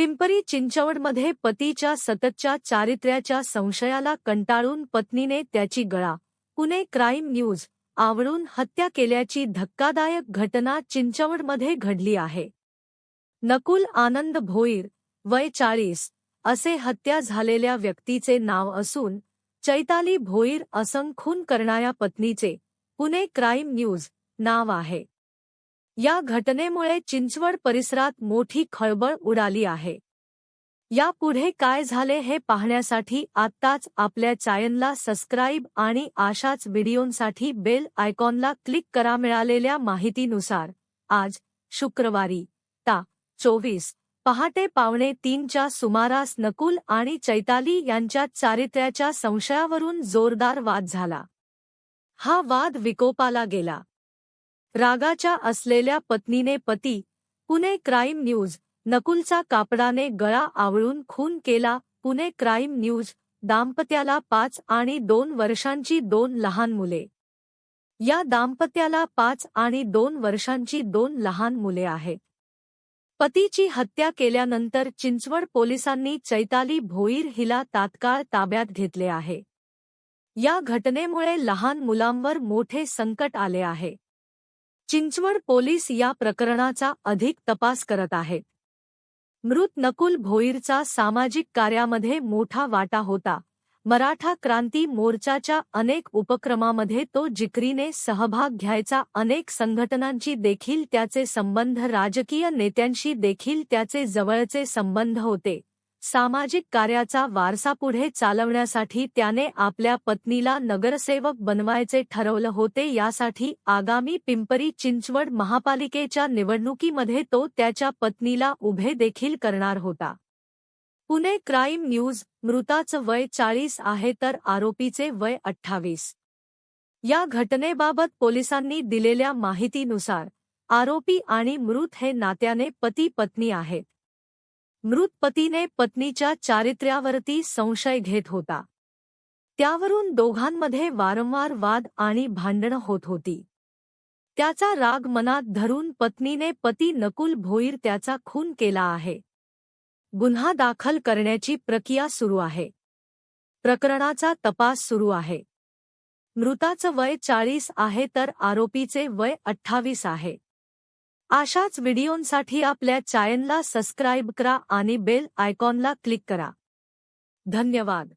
पिंपरी चिंचवडमध्ये पतीच्या सततच्या चारित्र्याच्या संशयाला कंटाळून पत्नीने त्याची गळा पुणे क्राईम न्यूज आवळून हत्या केल्याची धक्कादायक घटना चिंचवडमध्ये घडली आहे. नकुल आनंद भोईर वय चाळीस असे हत्या झालेल्या व्यक्तीचे नाव असून चैताली भोईर असं खून करणाऱ्या पत्नीचे पुणे क्राईम न्यूज नाव आहे. या घटनेमुळे चिंचवड परिसरात मोठी खळबळ उडाली आहे. यापुढे काय झाले हे पाहण्यासाठी आत्ताच आपल्या चॅनलला सबस्क्राईब आणि अशाच व्हिडिओंसाठी बेल आयकॉनला क्लिक करा मिळालेल्या माहितीनुसार. आज शुक्रवारी ता चोवीस पहाटे पावणे तीनच्या सुमारास नकुल आणि चैताली यांच्या चारित्र्याच्या संशयावरून जोरदार वाद झाला. हा वाद विकोपाला गेला. रागाच्या असलेल्या पत्नीने पती पुणे क्राईम न्यूज नकुलचा कापडाने गळा आवळून खून केला पुणे क्राईम न्यूज दाम्पत्याला पाच आणि दोन वर्षांची दोन लहान मुले. या दाम्पत्याला पाच आणि दोन वर्षांची दोन लहान मुले आहेत पतीची हत्या केल्यानंतर चिंचवड पोलिसांनी चैताली भोईर हिला तात्काळ ताब्यात घेतले आहे. या घटनेमुळे लहान मुलांवर मोठे संकट आले आहे. चिंचवड पोलीस या प्रकरणाचा अधिक तपास करत आहेत. मृत नकुल भोईरचा सामाजिक कार्यामध्ये मोठा वाटा होता. मराठा क्रांती मोर्चाच्या अनेक उपक्रमामध्ये तो जिकरीने सहभाग घ्यायचा अनेक संघटनांची देखील त्याचे संबंध राजकीय नेत्यांशी देखील त्याचे जवळचे संबंध होते. सामाजिक कार्याचा वारसा पुढे चालवण्यासाठी त्याने आपल्या पत्नीला नगरसेवक बनवायचे ठरवलं होते. यासाठी आगामी पिंपरी चिंचवड महापालिकेच्या निवडणुकीमध्ये तो त्याच्या पत्नीला उभे देखील करणार होता. पुणे क्राईम न्यूज मृताचं वय चाळीस आहे तर आरोपीचे वय अठ्ठावीस. या घटनेबाबत पोलिसांनी दिलेल्या माहितीनुसार आरोपी आणि मृत हे नात्याने पती पत्नी आहेत. मृत पतीने पत्नीच्या चारित्र्यावरती संशय घेत होता. त्यावरून दोघांमध्ये वारंवार वाद आणि भांडणं होत होती. त्याचा राग मनात धरून पत्नीने पती नकुल भोईर त्याचा खून केला आहे. गुन्हा दाखल करण्याची प्रक्रिया सुरू आहे. प्रकरणाचा तपास सुरू आहे. मृताचं वय चाळीस आहे तर आरोपीचे वय अठ्ठावीस आहे. अशाच व्हिडिओंसाठी आपल्या चॅनलला सबस्क्राईब करा आणि बेल आयकॉनला क्लिक करा. धन्यवाद.